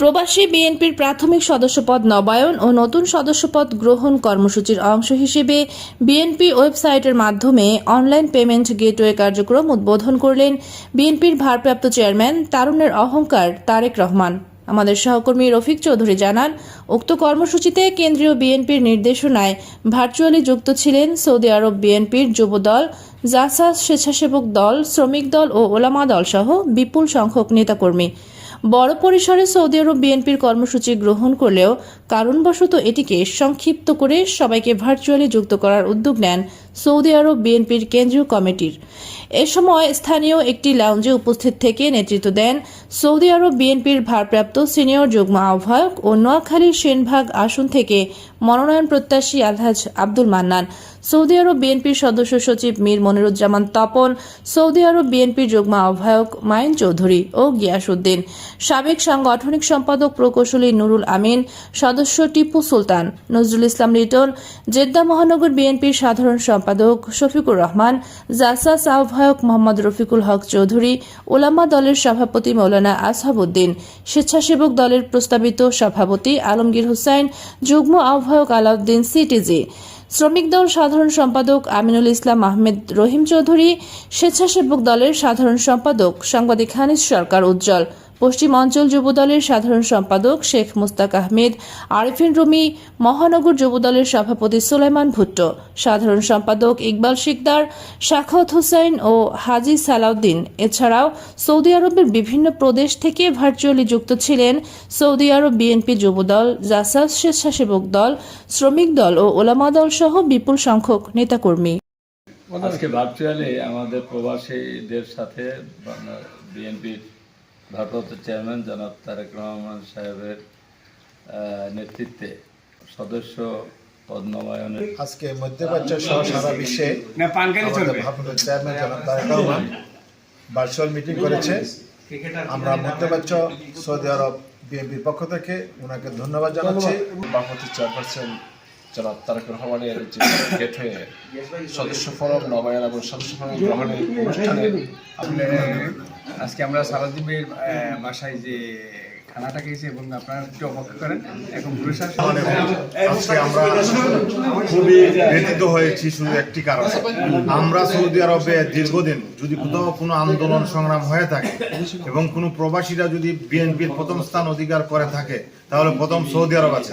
প্রবাসী বিএনপির প্রাথমিক সদস্যপদ নবায়ন ও নতুন সদস্যপদ গ্রহণ কর্মসূচির অংশ হিসেবে বিএনপি ওয়েবসাইটের মাধ্যমে অনলাইন পেমেন্ট গেটওয়ে কার্যক্রম উদ্বোধন করলেন বিএনপির ভারপ্রাপ্ত চেয়ারম্যান তারুণের অহংকার তারেক রহমান। আমাদের সহকর্মী রফিক চৌধুরী জানান, উক্ত কর্মসূচিতে কেন্দ্রীয় বিএনপির নির্দেশনায় ভার্চুয়ালি যুক্ত ছিলেন সৌদি আরব বিএনপির যুবদল জাসাস স্বেচ্ছাসেবক দল, শ্রমিক দল ও ওলামা দল সহ বিপুল সংখ্যক নেতাকর্মী। বড় পরিসরে সৌদি আরব বিএনপির কর্মসূচি গ্রহণ করলেও কারণবশত এটিকে সংক্ষিপ্ত করে সবাইকে ভার্চুয়ালি যুক্ত করার উদ্যোগ নেন সৌদি আরব বিএনপির কেন্দ্রীয় কমিটির। এ সময় স্থানীয় একটি লাউঞ্জে উপস্থিত থেকে নেতৃত্ব দেন সৌদি আরব বিএনপির ভারপ্রাপ্ত সিনিয়র যুগ্ম আহ্বায়ক ও নোয়াখালীর সেনভাগ আসন থেকে মনোনয়ন প্রত্যাশী আলহাজ আব্দুল মান্নান। সৌদি আরব বিএনপির সদস্য সচিব মীর মনিরুজ্জামান তপন, সৌদি আরব বিএনপির যুগ্ম আহ্বায়ক মাইন চৌধুরী ও গিয়াসউদ্দিন। সাবেক সাংগঠনিক সম্পাদক প্রকৌশলী নুরুল আমিন, সদস্য টিপু সুলতান, নজরুল ইসলাম লিটন, জেদ্দা মহানগর বিএনপির সাধারণ সম্পাদক শফিকুর রহমান জাসাস আহ্বায়ক মোহাম্মদ রফিকুল হক চৌধুরী ওলামা দলের সভাপতি মৌলানা আসহাবুদ্দিন স্বেচ্ছাসেবক দলের প্রস্তাবিত সভাপতি আলমগীর হুসাইন, যুগ্ম আহ্বায়ক আলাউদ্দিন সিটিজি। শ্রমিক দল সাধারণ সম্পাদক আমিনুল ইসলাম আহমেদ রহিম চৌধুরী, স্বেচ্ছাসেবক দলের সাধারণ সম্পাদক সাংবাদিক হানিস সরকার উজ্জ্বল। পশ্চিম অঞ্চল যুবদলের সাধারণ সম্পাদক শেখ মুস্তাক আহমেদ, আরিফিন রুমি, মহানগর যুবদলের সভাপতি সুলাইমান ভুট্টো, সাধারণ সম্পাদক ইকবাল শিকদার শাখাত হোসাইন ও হাজি সালাউদ্দিন। এছাড়াও সৌদি আরবের বিভিন্ন প্রদেশ থেকে ভার্চুয়ালি যুক্ত ছিলেন সৌদি আরব বিএনপি যুবদল, জাসাস স্বেচ্ছাসেবক দল, শ্রমিক দল ও ওলামা দল সহ বিপুল সংখ্যক নেতাকর্মী। আজকে ভার্চুয়ালি আমাদের প্রবাসীদের সাথে বিএনপির ভারপ্রাপ্ত চেয়ারম্যান জনাব তারেক রহমান সাহেবের নেতৃত্বে সদস্য পদ্মবায়নের আজকে মধ্যপ্রাচ্য সহ সারা বিশ্বে ভারপ্রাপ্ত চেয়ারম্যান জনাব তারেক রহমান ভার্চুয়াল মিটিং করেছে। আমরা মধ্যপ্রাচ্য সৌদি আরব বিএনপির পক্ষ থেকে ওনাকে ধন্যবাদ জানাচ্ছি। বাংলাদেশ চেয়ারপারসন জনাব তারেক রহমানের যে গেট হয়ে সদস্য ফরম নবায়ন এবং সদস্য ফরম গ্রহণের অনুষ্ঠানে আপনি আজকে আমরা সারাদ্বীপের বাসায় যে খানাটা খেয়েছি এবং আপনারা একটু অপেক্ষা করেন এখন পুরস্কার আজকে আমরা খুবই ব্যথিত হয়েছি শুধু একটি কারণ। আমরা সৌদি আরবে দীর্ঘদিন যদি কোথাও কোনো আন্দোলন সংগ্রাম হয়ে থাকে এবং কোনো প্রবাসীরা যদি বিএনপির প্রথম স্থান অধিকার করে থাকে তাহলে প্রথম সৌদি আরব আছে।